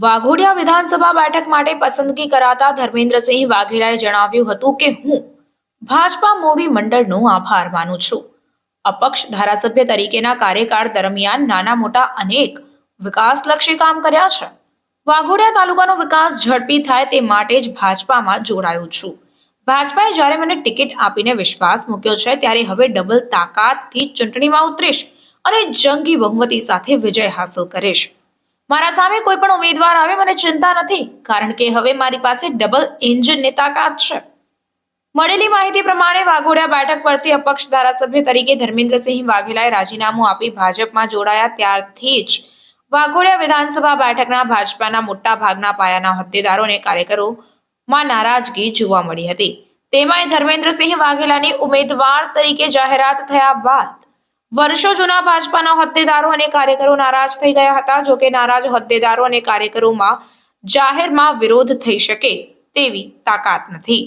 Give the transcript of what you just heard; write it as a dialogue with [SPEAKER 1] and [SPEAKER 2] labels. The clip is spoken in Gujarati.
[SPEAKER 1] વાઘોડિયા વિધાનસભા બેઠક માટે પસંદગી કરાતા ધર્મેન્દ્રસિંહ વાઘેલાએ જણાવ્યું હતું કે હું ભાજપા મોવડી મંડળનો આભાર માનું છું. અપક્ષ ધારાસભ્ય તરીકેના કાર્યકાળ દરમિયાન નાના મોટા અનેક વિકાસલક્ષી કામ કર્યા છે. વાઘોડિયા તાલુકાનો વિકાસ ઝડપી થાય તે માટે જ ભાજપામાં જોડાયું છું. ભાજપાએ જ્યારે મને ટિકિટ આપીને વિશ્વાસ મૂક્યો છે, ત્યારે હવે ડબલ તાકાતથી ચૂંટણીમાં ઉતરીશ અને જંગી બહુમતી સાથે વિજય હાંસલ કરીશ. મારા સામે કોઈ પણ ઉમેદવાર આવે, મને ચિંતા નથી, કારણ કે હવે મારી પાસે ડબલ એન્જિનની તાકાત છે. મળેલી માહિતી પ્રમાણે વાઘોડિયા બેઠક પરથી અપક્ષ ધારાસભ્ય તરીકે ધર્મેન્દ્રસિંહ વાઘેલાએ રાજીનામું આપી ભાજપમાં જોડાયા ત્યારથી જ વાઘોડિયા વિધાનસભા બેઠકના ભાજપાના મોટા ભાગના પાયાના હોદ્દેદારો અને કાર્યકરોમાં નારાજગી જોવા મળી હતી. તેમાંય ધર્મેન્દ્રસિંહ વાઘેલાની ઉમેદવાર તરીકે જાહેરાત થયા બાદ વર્ષો જૂના ભાજપાના હોદ્દેદારો અને કાર્યકરો નારાજ થઈ ગયા હતા. જો કે નારાજ હોદ્દેદારો અને કાર્યકરોમાં જાહેરમાં વિરોધ થઈ શકે તેવી તાકાત નથી.